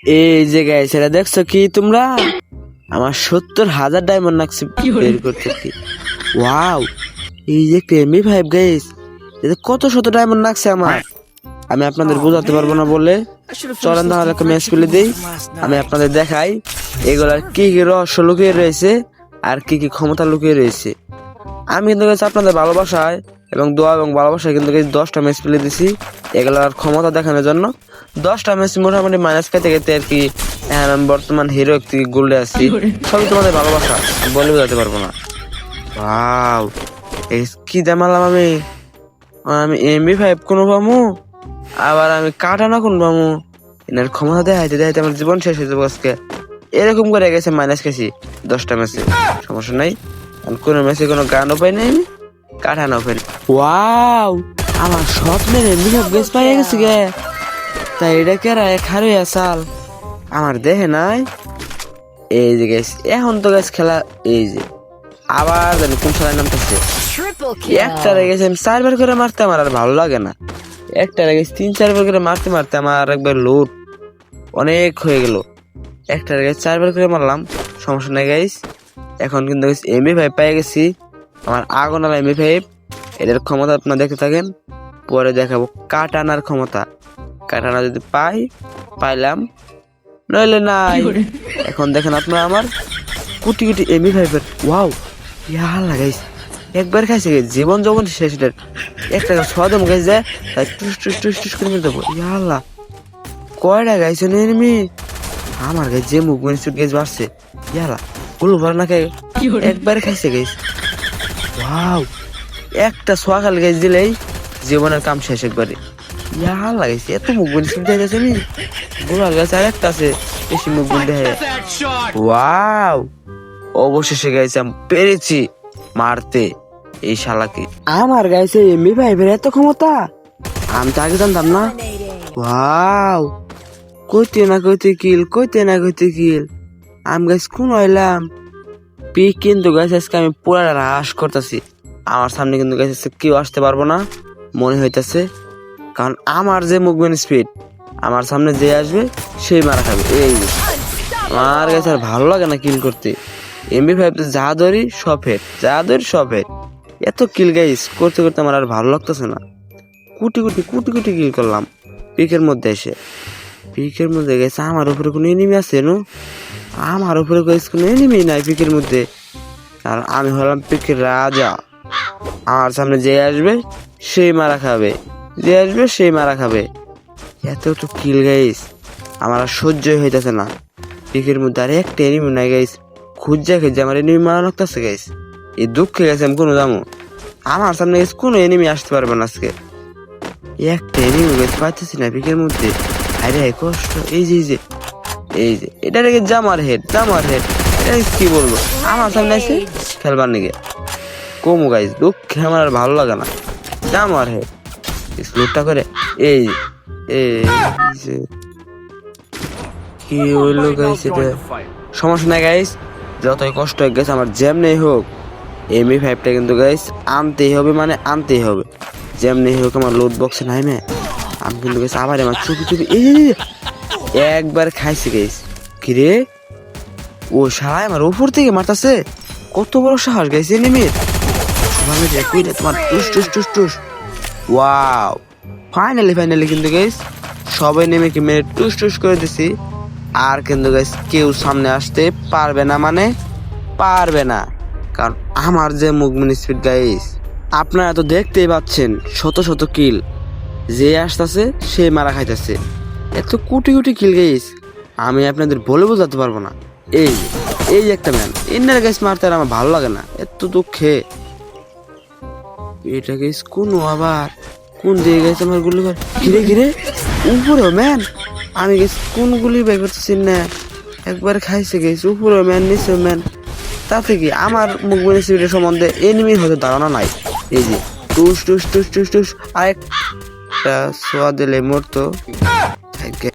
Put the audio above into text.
এই যে গাইস এটা দেখছ কি তোমরা? আমার সত্তর হাজার ডায়মন্ড নাকছে বের করতে কি? ওয়াও এই যে এমবি ফাইভ গাইস এতে কত শত ডায়মন্ড নাকছে আমার? আমি আপনাদের বোঝাতে পারব না বলে। চলেন তাহলে একটা ম্যাচ খেলে দিই। আমি আপনাদের দেখাই এগুলার কি কি রহস্য লুকিয়ে রয়েছে আর কি কি ক্ষমতা লুকিয়ে রয়েছে। আমি কিন্তু আপনাদের ভালোবাসায় এবং দোয়া এবং ভালোবাসায় কিন্তু দশটা ম্যাচ প্লে দিছি। এগুলোর ক্ষমতা দেখানোর জন্য। দশটা ম্যাচ মোটামুটি মাইনাস খাইতে খেতে আর কি আমি বর্তমান হিরো একটি গোল্ডে আছি। সবই তোমাদের ভালোবাসা বলে বোঝাতে পারব না। এই কি দেমালাম আমি? আমি এমবি ফাইভ কোনো পামু? আবার আমি কাটানো কোন পামু? এনার ক্ষমতা দেখাইতে দেখাইতে আমার জীবন শেষ হয়ে যাব আজকে। এরকম করে গেছে মাইনাস খাইছি দশটা ম্যাচে সমস্যা নাই। কোনো ম্যাচে কোনো গানও পাই নাই আমি। কাটানো পাই ওয়াও! আমার স্বপ্নের এমবি ফাইভ গেছ পাই গেছে গে। তাই এটা কেরা খারো আসাল আমার দেহে নাই। এই যে গেছ এখন তো গেছ খেলা এই যে আবার জানি কোন সালের নামতেছে। একটা. রেগেছে আমি চারবার করে মারতে আমার আর ভালো লাগে না। একটা রেগেছে তিন চারবার করে মারতে মারতে আমার একবার লোড অনেক হয়ে গেল। একটা রেগেছে চারবার করে মারলাম সমস্যা নাই গাইস এখন কিন্তু এমবি ভাই পেয়ে গেছি। আমার আগুন আর এমবি ফাইভ এদের ক্ষমতা আপনারা দেখতে থাকেন। পরে দেখাবো কাটানার ক্ষমতা। কাটানা যদি পাই পাইলাম। নইলে নাই। এখন দেখেন আপনারা আমার কোটি কোটি এমবি ফাইভের ওয়াও ইয়া লাগাইছে। একবার খাইছে গে জীবন যৌবন শেষ এটার একটা সদম গাইছে যায় তাই টুস টুস টুস টুস করে মেরে দেবো। ইয়া আল্লাহ। কয়টা গাইছে এনিমি? আমার গায়ে যে মুখ চুট গেছে বাড়ছে। ইয়ালা গুলো ভর না খাই একবার খাইছে গাইছে। ওয়াও, একটা সোয়া খাল গাইছে দিলেই জীবনের কাম শেষ একবারে। ইয়া লাগাইছে, এত মুখ মানে চুট যাইতেছে নি? গুলার গাছ আর একটা আছে, বেশি মুখ দেখে ওয়াও, অবশেষে গাইছে আমি পেরেছি মারতে এই শালাকে। আমার গাইছে এমবি ফাইভের এত ক্ষমতা? আমি তো আগে জানতাম না। ওয়াও, কইতে না কইতে কিল, কইতে না কইতে কিল। আমি গাইস কোন হইলাম। পিক কিন্তু গাইছে আজকে আমি পুরা হ্রাস করতেছি। আমার সামনে কিন্তু গাইছে কেউ আসতে পারব না, মনে হইতাছে, কারণ আমার যে মুভমেন্ট স্পিড আমার সামনে যে আসবে, সেই মারা খাবে। এই আমার কাছে আর ভালো লাগে না কিল করতে। এমবি ফাইভ যা ধরি, সব হেড যা ধরি, সব হেড এত কিল গাইস করতে করতে আমার আর ভালো লাগতেছে না। কুটি কুটি কুটি কুটি কিল করলাম পিকের মধ্যে এসে। পিকের মধ্যে গেছে, আমার উপরে কোনো এনিমি আছে, নো? আমার উপরে গেছে কোনো এনিমি নাই পিকের মধ্যে। আর আমি হলাম পিকের রাজা। আমার সামনে যে আসবে, সেই মারা খাবে। যে আসবে, সেই মারা খাবে। এত তো কিল গাইস আমার আর সহ্যই হইতেছে না। পিকের মধ্যে আর একটা এনিমি নাই গাইস খুঁজে খুঁজে আমার এনিমি মারা লাগতেছে গাইস এই দুঃখে গেছে আমি কোনো দামো আমার সামনে গেছে কোনো এনিমি আসতে পারবে না আজকে। একটা এনিমি গেছে পাইতেছি না পিকের মধ্যে। আরে, কষ্ট। এই যে এই যে। এই যে, এটা রেখে জামার হেড জামার হেড কি বলব? আমার সামনে আছে খেলবার নিগে কমু গাইস দুঃখে আমার আর ভালো লাগে না। জামার হেড স্লোটা করে, এই এই যে। কি হইল গাইস এটা? সমস্যা নাই গাইস যতই কষ্ট হয়ে গেছে আমার যেমনি হোক এমই ফাইভটা কিন্তু গাইস আনতেই হবে মানে আনতেই হবে। যেমনি হোক, আমার লোড বক্সে নাই মে আমি কিন্তু গাইস আবার আমার চুপি চুপি, এই একবার খাইছি গাইস কিরে? ও সারাই আমার উপর থেকে মারতাছে। কত বড় সাহস গাইছে নেমে সুভাবে দেখুই না তোমার? টুস টুস টুস টুস। ওয়াও। ফাইনালি ফাইনালি কিন্তু গাইস সবাই নেমে কি মেরে টুস টুস করে দিছি। আর কিন্তু গাইস কেউ সামনে আসতে পারবে না মানে পারবে না। কারণ আমার যে মুভমেন্ট স্পিড গাইস আপনারা তো দেখতেই পাচ্ছেন, শত শত কিল যে আসতেছে, সে মারা খাইতেছে। এত কোটি কোটি কিল গাইস আমি আপনাদের বলে বোঝাতে পারব না। এই এই একটা ম্যান ইন্নার গাইস মারতে আর আমার ভালো লাগে না, এত দুঃখে। এটা গাইস কোন আবার, কোন দিকে গেছে আমার গুলি ঘর ঘিরে ঘিরে? উপরে ম্যান আমি গেছি কোন গুলি বের করতেছি না। একবার খাইছে গেছি উপরে ম্যান নিচে ম্যান তাতে কি আমার মুখ বেনিফিটের সম্বন্ধে এনিমির হয়তো ধারণা নাই। এই যে, টুস টুস টুস টুস টুস para Suad el Muerto.